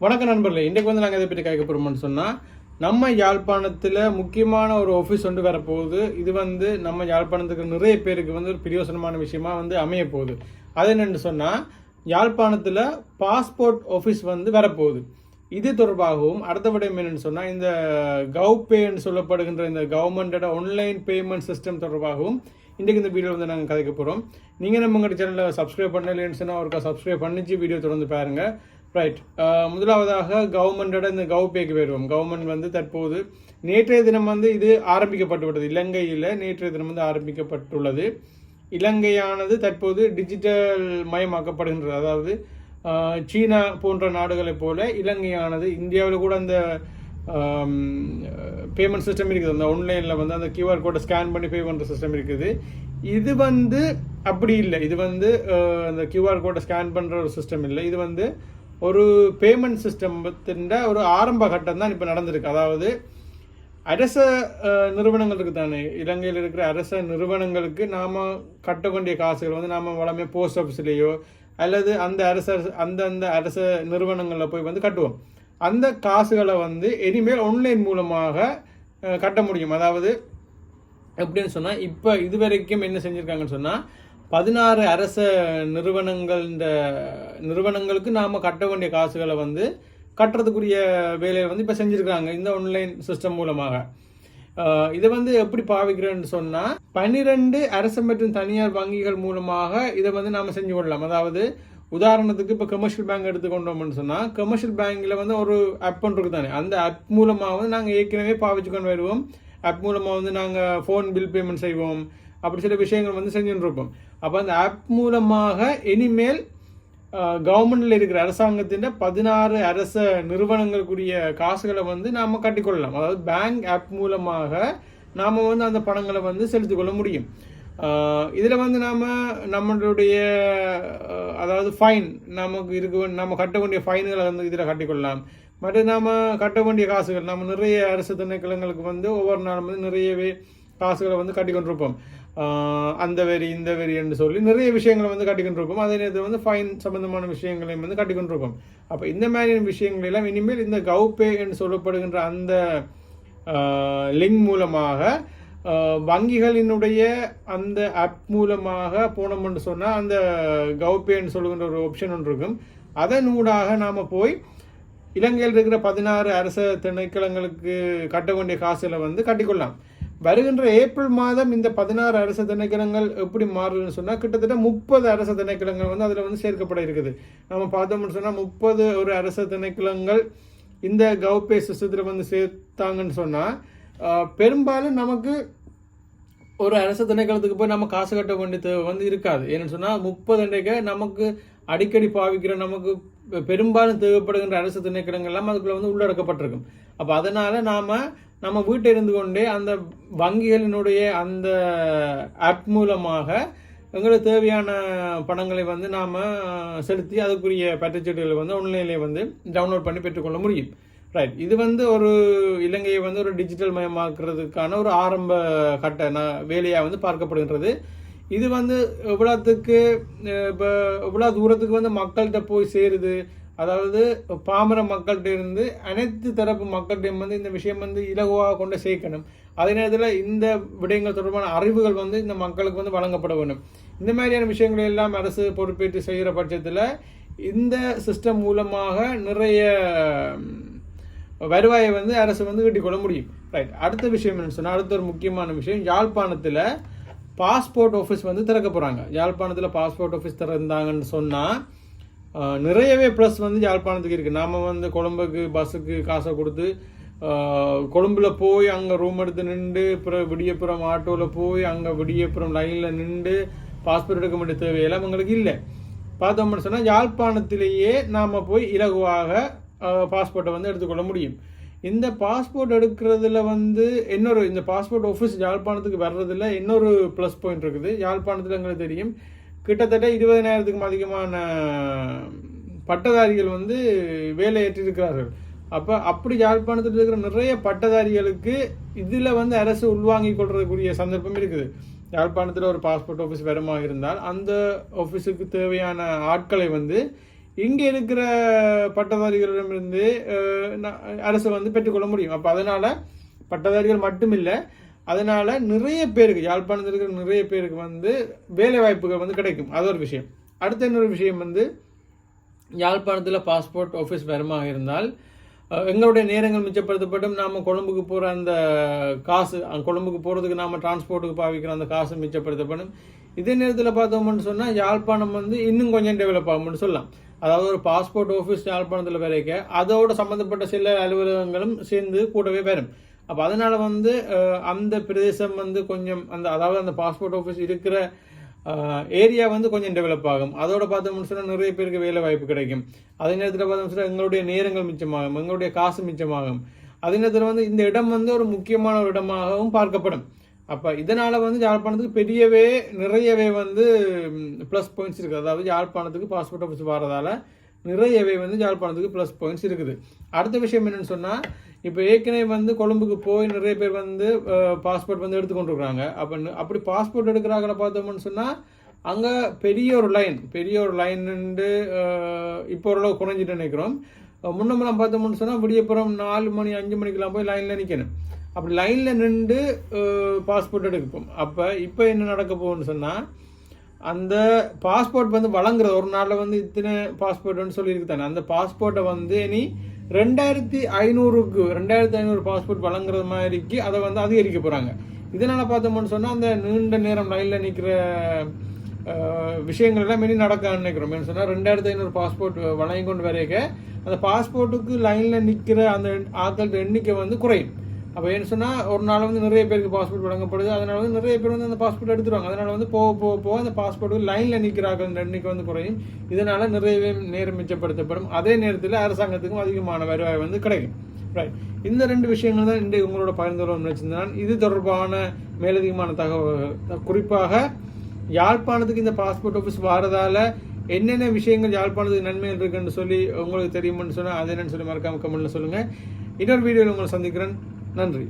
வணக்கம் நண்பர்களே இன்றைக்கு வந்து நாங்கள் இதை பற்றி கேட்க போகிறோம்னு சொன்னால் நம்ம யாழ்ப்பாணத்தில் முக்கியமான ஒரு ஆஃபீஸ் ஒன்று வரப்போகுது. இது வந்து நம்ம யாழ்ப்பாணத்துக்கு நிறைய பேருக்கு வந்து ஒரு பிரயோசனமான விஷயமா வந்து அமைய போகுது அது என்னென்னு சொன்னால் யாழ்ப்பாணத்தில் பாஸ்போர்ட் ஆஃபீஸ் வந்து வரப்போகுது. இது தொடர்பாகவும் அடுத்த விடயம் என்னென்னு சொன்னால் இந்த கவ்பேன்னு சொல்லப்படுகின்ற இந்த கவர்மெண்டோட ஆன்லைன் பேமெண்ட் சிஸ்டம் தொடர்பாகவும் இன்றைக்கு இந்த வீடியோ வந்து நாங்கள் கதைக்க போகிறோம் நீங்கள் நம்ம உங்கள் சேனலில் சப்ஸ்கிரைப் பண்ணலைன்னு சொன்னால் ஒருக்கா சப்ஸ்கிரைப் பண்ணிச்சு வீடியோ தொடர்ந்து பாருங்கள் ரைட் முதலாவதாக கவர்மெண்டோட இந்த கவுபேக்கு வருவோம் கவர்மெண்ட் வந்து தற்போது நேற்றைய தினம் வந்து இது ஆரம்பிக்கப்பட்டுவிட்டது. இலங்கையில் நேற்றைய தினம் வந்து ஆரம்பிக்கப்பட்டுள்ளது. இலங்கையானது தற்போது டிஜிட்டல் மயமாக்கப்படுகின்றது. அதாவது சீனா போன்ற நாடுகளைப் போல இலங்கையானது இந்தியாவில் கூட அந்த பேமெண்ட் சிஸ்டம் இருக்குது. அந்த ஆன்லைனில் வந்து அந்த கியூஆர் கோடை ஸ்கேன் பண்ணி பே பண்ணுற சிஸ்டம் இருக்குது. இது வந்து அப்படி இல்லை. இது வந்து அந்த கியூஆர் கோடை ஸ்கேன் பண்ணுற ஒரு சிஸ்டம் இல்லை. இது வந்து ஒரு பேமெண்ட் சிஸ்டத்தின் ஒரு ஆரம்ப கட்டம் தான் இப்போ நடந்திருக்கு. அதாவது அரச நிறுவனங்களுக்கு நிறுவனங்கள் இருக்கு தானே. இலங்கையில் இருக்கிற அரச நிறுவனங்களுக்கு நாம் கட்ட வேண்டிய காசுகள் வந்து நாம் வளமே போஸ்ட் ஆஃபீஸ்லேயோ அல்லது அந்த அரச அந்தந்த அரச நிறுவனங்களில் போய் வந்து கட்டுவோம். அந்த காசுகளை வந்து இனிமேல் ஆன்லைன் மூலமாக கட்ட முடியும். அதாவது எப்படின்னு சொன்னால் இப்போ இதுவரைக்கும் என்ன செஞ்சுருக்காங்கன்னு சொன்னால் பதினாறு அரச நிறுவனங்கள் இந்த நிறுவனங்களுக்கு நாம் கட்ட வேண்டிய காசுகளை வந்து கட்டுறதுக்குரிய வேலையை வந்து இப்போ செஞ்சுருக்காங்க இந்த ஆன்லைன் சிஸ்டம் மூலமாக. இதை வந்து எப்படி பாவிக்கிறேன்னு சொன்னால் பன்னிரெண்டு அரசு மற்றும் தனியார் வங்கிகள் மூலமாக இதை வந்து நாம் செஞ்சு கொள்ளலாம். அதாவது உதாரணத்துக்கு இப்போ கமர்ஷியல் பேங்க் எடுத்துக்கொண்டோம்னு சொன்னால் கமர்ஷியல் பேங்க்கில் வந்து ஒரு ஆப் ஒன்று தானே அந்த ஆப் மூலமாக வந்து நாங்கள் ஏற்கனவே பாவிச்சுக்கொண்டு வருவோம். ஆப் மூலமாக வந்து நாங்கள் ஃபோன் பில் பேமெண்ட் செய்வோம். அப்படி சில விஷயங்கள் வந்து செஞ்சுட்டு இருப்போம் அப்போ அந்த ஆப் மூலமாக இனிமேல் கவர்மெண்ட்டில் இருக்கிற அரசாங்கத்தின் பதினாறு அரச நிறுவனங்களுக்குரிய காசுகளை வந்து நாம் கட்டிக்கொள்ளலாம். அதாவது பேங்க் ஆப் மூலமாக நாம் வந்து அந்த பணங்களை வந்து செலுத்திக் கொள்ள முடியும் இதில் வந்து நாம் நம்மளுடைய அதாவது ஃபைன் நமக்கு இருக்க நம்ம கட்ட வேண்டிய ஃபைன்களை வந்து இதில் கட்டிக்கொள்ளலாம். மற்ற நாம் கட்ட வேண்டிய காசுகள் நம்ம நிறைய அரசு திணைக்களங்களுக்கு வந்து ஒவ்வொரு நாளும் வந்து நிறையவே காசுகளை வந்து கட்டிக்கொண்டிருப்போம். அந்த வரி இந்த வரி என்று சொல்லி நிறைய விஷயங்களை வந்து கட்டிக்கொண்டிருப்போம். அதே நேரத்தில் வந்து ஃபைன் சம்பந்தமான விஷயங்களையும் வந்து கட்டிக்கொண்டிருப்போம். அப்போ இந்த மாதிரியான விஷயங்கள் எல்லாம் இனிமேல் இந்த கவுபே என்று சொல்லப்படுகின்ற அந்த லிங்க் மூலமாக வங்கிகளினுடைய அந்த ஆப் மூலமாக போனோம்னு சொன்னால் அந்த கவுபேன்னு சொல்லுகின்ற ஒரு ஆப்ஷன் ஒன்று இருக்கும். அதனூடாக நாம் போய் இலங்கையில் இருக்கிற பதினாறு அரச திணைக்களங்களுக்கு கட்ட வேண்டிய காசுகளை வந்து கட்டிக்கொள்ளலாம். வருகின்ற ஏப்ரல் மாதம் இந்த பதினாறு அரசு திணைக்களங்கள் எப்படி மாறுதுன்னு சொன்னால் கிட்டத்தட்ட முப்பது அரசு திணைக்களங்கள் வந்து அதில் வந்து சேர்க்கப்பட இருக்குது. நம்ம பார்த்தோம்னு சொன்னால் முப்பது ஒரு அரசு திணைக்களங்கள் இந்த கவுபே சிஸ்டத்தில் வந்து சேர்த்தாங்கன்னு சொன்னால் பெரும்பாலும் நமக்கு ஒரு அரசு திணைக்களத்துக்கு போய் நம்ம காசு கட்ட வேண்டியது வந்து இருக்காது. ஏன்னு சொன்னால் முப்பது அன்றைக்கு நமக்கு அடிக்கடி பாவிக்கிற நமக்கு பெரும்பாலும் தேவைப்படுகின்ற அரசு திணைக்களங்கள் எல்லாம் அதுக்குள்ளே வந்து உள்ளடக்கப்பட்டிருக்கும். அப்போ அதனால் நாம் நம்ம வீட்டில் இருந்து கொண்டே அந்த வங்கிகளினுடைய அந்த ஆப் மூலமாக எங்களுக்கு தேவையான பணங்களை வந்து நாம் செலுத்தி அதுக்குரிய பற்றுச்சீட்டுகளை வந்து ஆன்லைனில் வந்து டவுன்லோட் பண்ணி பெற்றுக்கொள்ள முடியும். ரைட் இது வந்து ஒரு இலங்கையை வந்து ஒரு டிஜிட்டல் மயமாக்குறதுக்கான ஒரு ஆரம்ப கட்ட வேலையாக வந்து பார்க்கப்படுகின்றது. இது வந்து எவ்வளோத்துக்கு இப்போ எவ்வளோ தூரத்துக்கு வந்து மக்கள்கிட்ட போய் சேருது? அதாவது பாமர மக்கள்கிட்ட இருந்து அனைத்து தரப்பு மக்கள்கிட்டையும் வந்து இந்த விஷயம் வந்து இலகுவாக கொண்டு சேர்க்கணும். அதே நேரத்தில் இந்த விடயங்கள் தொடர்பான அறிவுகள் வந்து இந்த மக்களுக்கு வந்து வழங்கப்பட வேண்டும். இந்த மாதிரியான விஷயங்களை எல்லாம் அரசு பொறுப்பேற்று செய்கிற பட்சத்தில் இந்த சிஸ்டம் மூலமாக நிறைய வருவாயை வந்து அரசு வந்து கட்டிக்கொள்ள முடியும். ரைட் அடுத்த விஷயம் என்னன்னு சொன்னால் அடுத்த ஒரு முக்கியமான விஷயம் யாழ்ப்பாணத்தில் பாஸ்போர்ட் ஆஃபீஸ் வந்து திறக்க போகிறாங்க யாழ்ப்பாணத்தில் பாஸ்போர்ட் ஆஃபீஸ் திறந்தாங்கன்னு சொன்னால் நிறையவே ப்ளஸ் வந்து யாழ்ப்பாணத்துக்கு இருக்குது நாம் வந்து கொழம்புக்கு பஸ்ஸுக்கு காசை கொடுத்து கொழும்பில் போய் அங்கே ரூம் எடுத்து நின்று அப்புறம் விடியப்புறம் ஆட்டோவில் போய் அங்கே விடியப்புறம் லைனில் நின்று பாஸ்போர்ட் எடுக்க வேண்டிய தேவையெல்லாம் உங்களுக்கு இல்லை. பார்த்தோம்னு சொன்னால் யாழ்ப்பாணத்திலேயே நாம் போய் இலகுவாக பாஸ்போர்ட்டை வந்து எடுத்துக்கொள்ள முடியும். இந்த பாஸ்போர்ட் எடுக்கிறதுல வந்து இன்னொரு இந்த பாஸ்போர்ட் ஆஃபீஸ் யாழ்ப்பாணத்துக்கு வர்றதில் இன்னொரு ப்ளஸ் பாயிண்ட் இருக்குது. யாழ்ப்பாணத்தில் எங்களுக்கு தெரியும். கிட்டத்தட்ட இருபதனாயிரத்துக்கும் அதிகமான பட்டதாரிகள் வந்து வேலை ஏற்றிருக்கிறார்கள் அப்போ அப்படி யாழ்ப்பாணத்தில் இருக்கிற நிறைய பட்டதாரிகளுக்கு இதில் வந்து அரசு உள்வாங்கிக் கொள்றதுக்குரிய சந்தர்ப்பம் இருக்குது. யாழ்ப்பாணத்தில் ஒரு பாஸ்போர்ட் ஆஃபீஸ் வருமாக இருந்தால் அந்த ஆஃபீஸுக்கு தேவையான ஆட்களை வந்து இங்கே இருக்கிற பட்டதாரிகளிடமிருந்து அரசு வந்து பெற்றுக்கொள்ள முடியும். அப்போ அதனால் பட்டதாரிகள் மட்டும் இல்லை அதனால் நிறைய பேருக்கு யாழ்ப்பாணத்தில் இருக்கிற நிறைய பேருக்கு வந்து வேலை வாய்ப்புகள் வந்து கிடைக்கும். அது ஒரு விஷயம். அடுத்த இன்னொரு விஷயம் வந்து யாழ்ப்பாணத்தில் பாஸ்போர்ட் ஆஃபீஸ் வருமாக இருந்தால் எங்களுடைய நேரங்கள் மிச்சப்படுத்தப்படும் நாம் கொழம்புக்கு போகிற அந்த காசு கொழம்புக்கு போகிறதுக்கு நாம் டிரான்ஸ்போர்ட்டுக்கு பாவிக்கிற அந்த காசு மிச்சப்படுத்தப்படும். இதே நேரத்தில் பார்த்தோம்னு சொன்னால் யாழ்ப்பாணம் வந்து இன்னும் கொஞ்சம் டெவலப் ஆகும்னு சொல்லலாம். அதாவது ஒரு பாஸ்போர்ட் ஆஃபீஸ் யாழ்ப்பாணத்தில் வரைக்க அதோட சம்மந்தப்பட்ட சில அலுவலகங்களும் சேர்ந்து கூடவே வரும். அப்போ அதனால் வந்து அந்த பிரதேசம் வந்து கொஞ்சம் அந்த அதாவது அந்த பாஸ்போர்ட் ஆஃபீஸ் இருக்கிற ஏரியா வந்து கொஞ்சம் டெவலப் ஆகும். அதோட பார்த்தோம்னு சொன்னால் நிறைய பேருக்கு வேலை வாய்ப்பு கிடைக்கும். அதே நேரத்தில் பார்த்தோம்னு சொன்னால் எங்களுடைய நேரங்கள் மிச்சமாகும். எங்களுடைய காசு மிச்சமாகும். அதே நேரத்தில் வந்து இந்த இடம் வந்து ஒரு முக்கியமான ஒரு இடமாகவும் பார்க்கப்படும். அப்போ இதனால் வந்து யாழ்ப்பாணத்துக்கு பெரியவே நிறையவே வந்து ப்ளஸ் பாயிண்ட்ஸ் இருக்குது அதாவது யாழ்ப்பாணத்துக்கு பாஸ்போர்ட் ஆஃபீஸ் வரதால் நிறையவே வந்து யாழ்ப்பாணத்துக்கு ப்ளஸ் பாயிண்ட்ஸ் இருக்குது. அடுத்த விஷயம் என்னென்னு சொன்னால் இப்போ ஏற்கனவே வந்து கொழும்புக்கு போய் நிறைய பேர் வந்து பாஸ்போர்ட் வந்து எடுத்துக்கொண்டிருக்கிறாங்க அப்போ அப்படி பாஸ்போர்ட் எடுக்கிறாங்கள பார்த்தோம்னு சொன்னால் அங்கே பெரிய ஒரு லைன் பெரிய ஒரு லைன் இப்போ ஓரளவு குறைஞ்சிட்டு நினைக்கிறோம். முன்னமெல்லாம் பார்த்தோம்னு சொன்னால் விடியப்புறம் நாலு மணி அஞ்சு மணிக்கெல்லாம் போய் லைனில் நிற்கணும் அப்படி லைனில் நின்று பாஸ்போர்ட் எடுப்போம். அப்போ இப்போ என்ன நடக்க போகும்னு சொன்னால் அந்த பாஸ்போர்ட் வந்து வழங்குறது. ஒரு நாளில் வந்து இத்தனை பாஸ்போர்ட்னு சொல்லியிருக்கு தானே. அந்த பாஸ்போர்ட்டை வந்து இனி ரெண்டாயிரத்தி ஐநூறுக்கு ரெண்டாயிரத்தி ஐநூறு பாஸ்போர்ட் வழங்குற மாதிரிக்கு அதை வந்து அதிகரிக்க போகிறாங்க இதனால் பார்த்தோம்னு சொன்னால் அந்த நீண்ட நேரம் லைனில் நிற்கிற விஷயங்கள் எல்லாம் இனி நடக்க நினைக்கிறோம் ஏன்னு சொன்னால் ரெண்டாயிரத்தி ஐநூறு பாஸ்போர்ட் வழங்கி கொண்டு வரைக்க அந்த பாஸ்போர்ட்டுக்கு லைனில் நிற்கிற அந்த ஆட்கள் எண்ணிக்கை வந்து குறையும். அப்போ என்ன சொன்னால் ஒரு நாள் வந்து நிறைய பேருக்கு பாஸ்போர்ட் வழங்கப்படுது. அதனால வந்து நிறைய பேர் வந்து அந்த பாஸ்போர்ட் எடுத்துருவாங்க. அதனால வந்து போக போக போக அந்த பாஸ்போர்ட் லைனில் நிற்கிறாங்க எண்ணிக்கை வந்து குறையும். இதனால் நிறையவே நேரம் மிச்சப்படுத்தப்படும். அதே நேரத்தில் அரசாங்கத்துக்கும் அதிகமான வருவாய் வந்து கிடைக்கும். ரைட் இந்த ரெண்டு விஷயங்கள் தான் இன்றைக்கு உங்களோட பகிர்ந்து கொள்ள நினைச்சிருந்தான். இது தொடர்பான மேலதிகமான தகவல் குறிப்பாக யாழ்ப்பாணத்துக்கு இந்த பாஸ்போர்ட் ஆஃபீஸ் வரதால் என்னென்ன விஷயங்கள் யாழ்ப்பாணத்துக்கு நன்மைகள் இருக்குன்னு சொல்லி உங்களுக்கு தெரியும்னு சொன்னால் அது என்னன்னு சொல்லி மறக்காம கமெண்ட்டில் சொல்லுங்கள் இன்னொரு வீடியோவில் உங்களை சந்திக்கிறேன். நன்றி